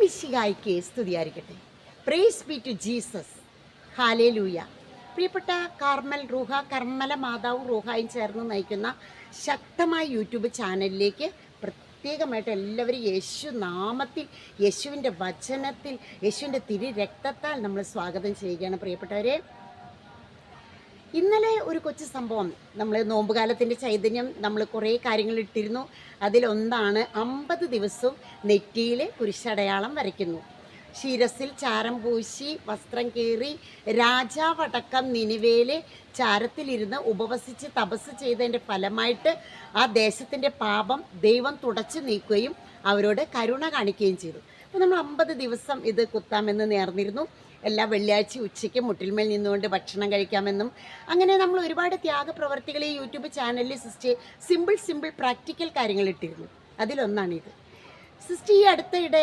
മിശിഹായിക്ക് സ്തുതിയായിരിക്കട്ടെ. Praise B to Jesus ഹാലേ ലൂയ പ്രിയപ്പെട്ട കാർമൽ റൂഹ കർമ്മല മാതാവും റൂഹായും ചേർന്ന് നയിക്കുന്ന ശക്തമായ യൂട്യൂബ് ചാനലിലേക്ക് പ്രത്യേകമായിട്ട് എല്ലാവരും യേശു നാമത്തിൽ യേശുവിന്റെ വചനത്തിൽ യേശുവിന്റെ തിരി രക്തത്താൽ നമ്മൾ സ്വാഗതം ചെയ്യുകയാണ് പ്രിയപ്പെട്ടവരെ. ഇന്നലെ ഒരു കൊച്ചു സംഭവം. നമ്മൾ നോമ്പുകാലത്തിന്റെ ചൈതന്യം നമ്മൾ കുറേ കാര്യങ്ങൾ ഇട്ടിരുന്നു. അതിലൊന്നാണ് അമ്പത് ദിവസം നെറ്റിയിൽ കുരിശടയാളം വരയ്ക്കുന്നു. ശിരസിൽ ചാരം പൂശി വസ്ത്രം കീറി രാജാവടക്കം നിനിവേലെ ചാരത്തിലിരുന്ന് ഉപവസിച്ച് തപസ് ചെയ്തതിന്റെ ഫലമായിട്ട് ആ ദേശത്തിന്റെ പാപം ദൈവം തുടച്ചു നീക്കുകയും അവരോട് കരുണ കാണിക്കുകയും ചെയ്തു. അപ്പോൾ നമ്മൾ അമ്പത് ദിവസം ഇത് കുത്താമെന്ന് നേർന്നിരുന്നു. എല്ലാ വെള്ളിയാഴ്ച ഉച്ചയ്ക്ക് മുട്ടിൽമേൽ നിന്നുകൊണ്ട് ഭക്ഷണം കഴിക്കാമെന്നും അങ്ങനെ നമ്മൾ ഒരുപാട് ത്യാഗപ്രവർത്തികൾ ഈ യൂട്യൂബ് ചാനലിൽ സിസ്റ്റർ സിമ്പിൾ സിമ്പിൾ പ്രാക്ടിക്കൽ കാര്യങ്ങൾ ഇട്ടിരുന്നു. അതിലൊന്നാണിത് സിസ്റ്റർ ഈ അടുത്തയിടെ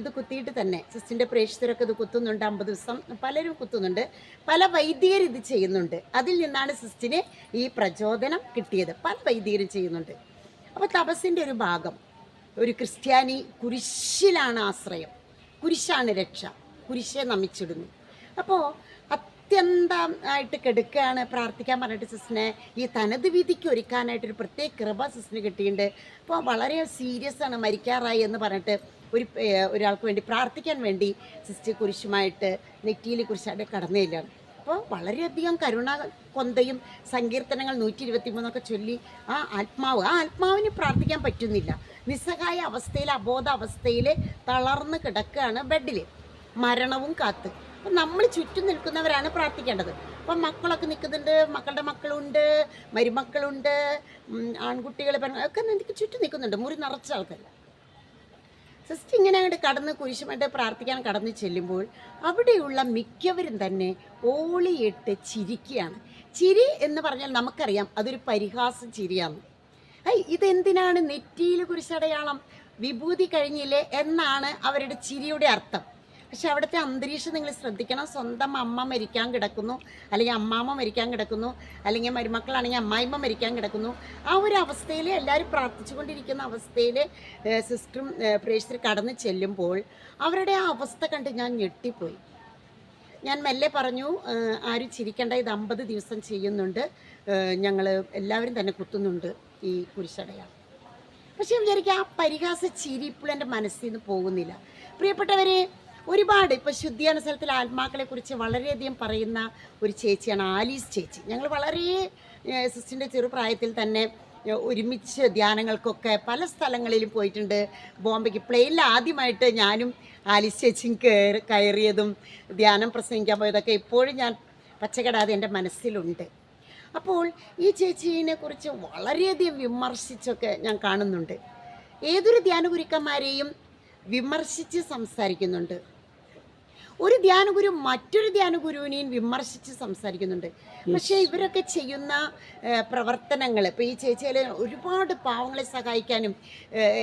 ഇത് കുത്തിയിട്ട് തന്നെ സിസ്റ്റിന്റെ പ്രേക്ഷിതരൊക്കെ ഇത് കുത്തുന്നുണ്ട് അമ്പത് ദിവസം പലരും കുത്തുന്നുണ്ട്. പല വൈദികർ ഇത് ചെയ്യുന്നുണ്ട്. അതിൽ നിന്നാണ് സിസ്റ്റിന് ഈ പ്രചോദനം കിട്ടിയത്. പല വൈദികരും ചെയ്യുന്നുണ്ട്. അപ്പോൾ തപസ്സിന്റെ ഒരു ഭാഗം ഒരു ക്രിസ്ത്യാനി കുരിശിലാണ് ആശ്രയം. കുരിശാണ് രക്ഷ. കുരിശെ നമിച്ചിടുന്നു. അപ്പോൾ അത്യന്തമായിട്ട് കെടുക്കുകയാണ് പ്രാർത്ഥിക്കാൻ പറഞ്ഞിട്ട് സിസ്റ്റിനെ ഈ തനത് വിധിക്ക് ഒരുക്കാനായിട്ടൊരു പ്രത്യേക കൃപ സിസ്റ്റിന് കിട്ടിയിട്ടുണ്ട്. അപ്പോൾ വളരെ സീരിയസ് ആണ് മരിക്കാറായി എന്ന് പറഞ്ഞിട്ട് ഒരു ഒരാൾക്ക് വേണ്ടി പ്രാർത്ഥിക്കാൻ വേണ്ടി സിസ്റ്റർ കുരിശുമായിട്ട് നെറ്റിയിൽ കുരിശായിട്ട് കടന്നില്ലാണ്. അപ്പോൾ വളരെയധികം കരുണ കൊന്തയും സങ്കീർത്തനങ്ങൾ നൂറ്റി ഇരുപത്തി മൂന്നൊക്കെ ചൊല്ലി ആ ആത്മാവ് ആ ആത്മാവിന് പ്രാർത്ഥിക്കാൻ പറ്റുന്നില്ല. നിസ്സഹായ അവസ്ഥയിൽ അബോധ അവസ്ഥയിൽ തളർന്ന് കിടക്കുകയാണ് ബെഡിൽ മരണവും കാത്ത്. അപ്പം നമ്മൾ ചുറ്റും നിൽക്കുന്നവരാണ് പ്രാർത്ഥിക്കേണ്ടത്. അപ്പം മക്കളൊക്കെ നിൽക്കുന്നുണ്ട് മക്കളുടെ മക്കളുണ്ട് മരുമക്കളുണ്ട് ആൺകുട്ടികൾ ഒക്കെ എനിക്ക് ചുറ്റും നിൽക്കുന്നുണ്ട്. മുറി നിറച്ച ആൾക്കാർ സിസ്റ്റർ ഇങ്ങനെ അങ്ങോട്ട് കടന്ന് കുരിശുമായിട്ട് പ്രാർത്ഥിക്കാൻ കടന്ന് ചെല്ലുമ്പോൾ അവിടെയുള്ള മിക്കവരും തന്നെ ഓളിയിട്ട് ചിരിക്കുകയാണ്. ചിരി എന്ന് പറഞ്ഞാൽ നമുക്കറിയാം അതൊരു പരിഹാസ ചിരിയാണ്. ഐ ഇതെന്തിനാണ് നെറ്റിയിൽ കുരിശടയാളം? വിഭൂതി കഴിഞ്ഞില്ലേ എന്നാണ് അവരുടെ ചിരിയുടെ അർത്ഥം. പക്ഷെ അവിടുത്തെ അന്തരീക്ഷം നിങ്ങൾ ശ്രദ്ധിക്കണം. സ്വന്തം അമ്മ മരിക്കാൻ കിടക്കുന്നു അല്ലെങ്കിൽ അമ്മാമ്മ മരിക്കാൻ കിടക്കുന്നു അല്ലെങ്കിൽ മരുമക്കളാണെങ്കിൽ അമ്മായിമ്മ മരിക്കാൻ കിടക്കുന്നു. ആ ഒരു അവസ്ഥയിൽ എല്ലാവരും പ്രാർത്ഥിച്ചുകൊണ്ടിരിക്കുന്ന അവസ്ഥയിൽ സിസ്റ്ററും പ്രേക്ഷകർ കടന്ന് ചെല്ലുമ്പോൾ അവരുടെ ആ അവസ്ഥ കണ്ട് ഞാൻ ഞെട്ടിപ്പോയി. ഞാൻ മെല്ലെ പറഞ്ഞു ആരും ചിരിക്കേണ്ട ഇത് അമ്പത് ദിവസം ചെയ്യുന്നുണ്ട്. ഞങ്ങൾ എല്ലാവരും തന്നെ കുത്തുന്നുണ്ട് ഈ കുരിശടയാണ് പക്ഷേ വിചാരിക്കുക ആ പരിഹാസ ചിരി ഇപ്പോഴും എന്റെ മനസ്സിൽ നിന്ന് പോകുന്നില്ല. പ്രിയപ്പെട്ടവരെ ഒരുപാട് ഇപ്പോൾ ശുദ്ധിയാണ് സ്ഥലത്തിൽ ആത്മാക്കളെ കുറിച്ച് വളരെയധികം പറയുന്ന ഒരു ചേച്ചിയാണ് ആലീസ് ചേച്ചി. ഞങ്ങൾ വളരെ സിസ്റ്റിന്റെ ചെറുപ്രായത്തിൽ തന്നെ ഒരുമിച്ച് ധ്യാനങ്ങൾക്കൊക്കെ പല സ്ഥലങ്ങളിലും പോയിട്ടുണ്ട്. ബോംബെക്ക് പ്ലെയിനിൽ ആദ്യമായിട്ട് ഞാനും ആലീസ് ചേച്ചിയും കയറി കയറിയതും ധ്യാനം പ്രസംഗിക്കാൻ പോയതൊക്കെ ഇപ്പോഴും ഞാൻ പച്ചകടാതെ എന്റെ മനസ്സിലുണ്ട്. അപ്പോൾ ഈ ചേച്ചീനെ കുറിച്ച് വളരെയധികം വിമർശിച്ചൊക്കെ ഞാൻ കാണുന്നുണ്ട്. ഏതൊരു ധ്യാനഗുരുക്കന്മാരെയും വിമർശിച്ച് സംസാരിക്കുന്നുണ്ട്. ഒരു ധ്യാനഗുരു മറ്റൊരു ധ്യാനഗുരുവിനെയും വിമർശിച്ച് സംസാരിക്കുന്നുണ്ട്. പക്ഷേ ഇവരൊക്കെ ചെയ്യുന്ന പ്രവർത്തനങ്ങൾ ഇപ്പോൾ ഈ ചേച്ചിയിൽ ഒരുപാട് പാവങ്ങളെ സഹായിക്കാനും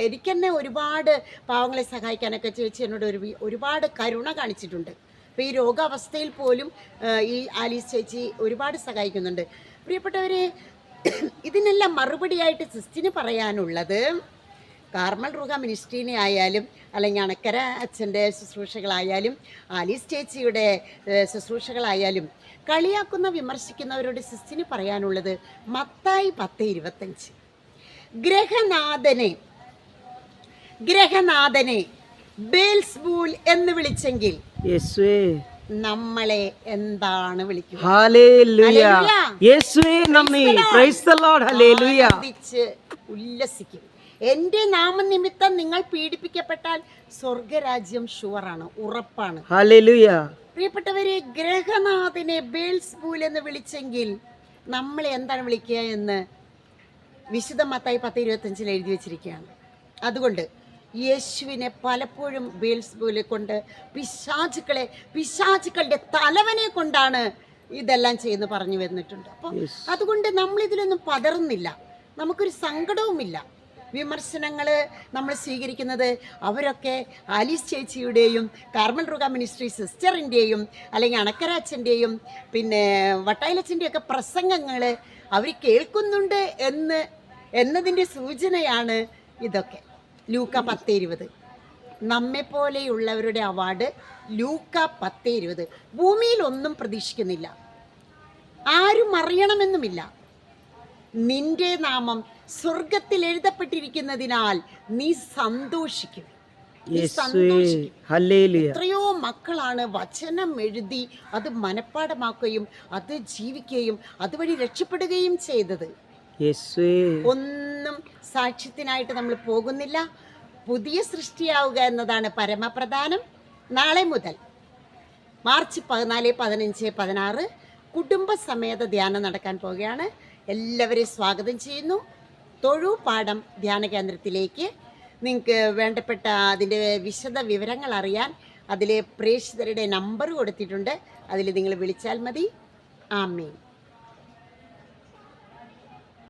എനിക്കെന്നെ ഒരുപാട് പാവങ്ങളെ സഹായിക്കാനൊക്കെ ചേച്ചി എന്നോട് ഒരു ഒരുപാട് കരുണ കാണിച്ചിട്ടുണ്ട്. അപ്പോൾ ഈ രോഗാവസ്ഥയിൽ പോലും ഈ ആലീസ് ചേച്ചി ഒരുപാട് സഹായിക്കുന്നുണ്ട്. പ്രിയപ്പെട്ടവരെ ഇതിനെല്ലാം മറുപടിയായിട്ട് സിസ്റ്റിന് പറയാനുള്ളത് കാർമൽ റുഹ മിനിസ്ട്രീനെ ആയാലും അല്ലെങ്കിൽ അണക്കര അച്ഛന്റെ ശുശ്രൂഷകളായാലും ആലീസ് ചേച്ചിയുടെ ശുശ്രൂഷകളായാലും കളിയാക്കുന്ന വിമർശിക്കുന്നവരോട് സിസ്റ്റിന് പറയാനുള്ളത് മത്തായി പത്ത് ഇരുപത്തഞ്ച്. ഗ്രഹനാഥനെ ഗ്രഹനാഥനെ ബേൽസ്ബൂൾ എന്ന് വിളിച്ചെങ്കിൽ നമ്മളെ എന്താണ് വിളിക്കുക? ഉല്ലസിക്കും. എന്റെ നാമനിമിത്തം നിങ്ങൾ പീഡിപ്പിക്കപ്പെട്ടാൽ സ്വർഗരാജ്യം ഷുവറാണ് ഉറപ്പാണ്. പ്രിയപ്പെട്ടവരെ ഗ്രഹനാഥനെ ബേൽസ്ബൂൽ എന്ന് വിളിച്ചെങ്കിൽ നമ്മളെ എന്താണ് വിളിക്കുക എന്ന് വിശുദ്ധ മത്തായി പത്ത് ഇരുപത്തഞ്ചിൽ എഴുതി വെച്ചിരിക്കുകയാണ്. അതുകൊണ്ട് യേശുവിനെ പലപ്പോഴും ബേൽസ്ബൂലെ കൊണ്ട് പിശാചുക്കളെ പിശാചുക്കളുടെ തലവനെ കൊണ്ടാണ് ഇതെല്ലാം ചെയ്യുന്ന പറഞ്ഞു വന്നിട്ടുണ്ട് അപ്പം അതുകൊണ്ട് നമ്മളിതിലൊന്നും പതറുന്നില്ല. നമുക്കൊരു സങ്കടവുമില്ല. വിമർശനങ്ങൾ നമ്മൾ സ്വീകരിക്കുന്നത്. അവരൊക്കെ ആലീസ് ചേച്ചിയുടെയും കാർമൽ റുഗ മിനിസ്ട്രി സിസ്റ്ററിന്റെയും അല്ലെങ്കിൽ അണക്കരാച്ചന്റെയും പിന്നെ വട്ടായിലച്ചന്റെയും ഒക്കെ പ്രസംഗങ്ങൾ അവർ കേൾക്കുന്നുണ്ട് എന്ന് എന്നതിന്റെ സൂചനയാണ് ഇതൊക്കെ. ലൂക്ക പത്ത് ഇരുപത് നമ്മെ പോലെയുള്ളവരുടെ അവാർഡ് ലൂക്ക പത്ത് ഇരുപത് ഭൂമിയിൽ ഒന്നും പ്രതീക്ഷിക്കുന്നില്ല. ആരും അറിയണമെന്നുമില്ല. നിന്റെ നാമം സ്വർഗത്തിൽ എഴുതപ്പെട്ടിരിക്കുന്നതിനാൽ നീ സന്തോഷിക്കും. എത്രയോ മക്കളാണ് വചനം എഴുതി അത് മനഃപ്പാടമാക്കുകയും അത് ജീവിക്കുകയും അതുവഴി രക്ഷപ്പെടുകയും ചെയ്തത്. ഒന്നും സാക്ഷ്യത്തിനായിട്ട് നമ്മൾ പോകുന്നില്ല. പുതിയ സൃഷ്ടിയാവുക എന്നതാണ് പരമപ്രധാനം. നാളെ മുതൽ മാർച്ച് പതിനാല് പതിനഞ്ച് പതിനാറ് കുടുംബസമേത ധ്യാനം നടക്കാൻ പോവുകയാണ്. എല്ലാവരെയും സ്വാഗതം ചെയ്യുന്നു. തൊഴു പാഠം ധ്യാന കേന്ദ്രത്തിലേക്ക്. നിങ്ങൾക്ക് വേണ്ടപ്പെട്ട അതിന്റെ വിശദ വിവരങ്ങൾ അറിയാൻ അതിലെ പ്രേക്ഷിതരുടെ നമ്പർ കൊടുത്തിട്ടുണ്ട്. അതിൽ നിങ്ങൾ വിളിച്ചാൽ മതി. ആമേൻ.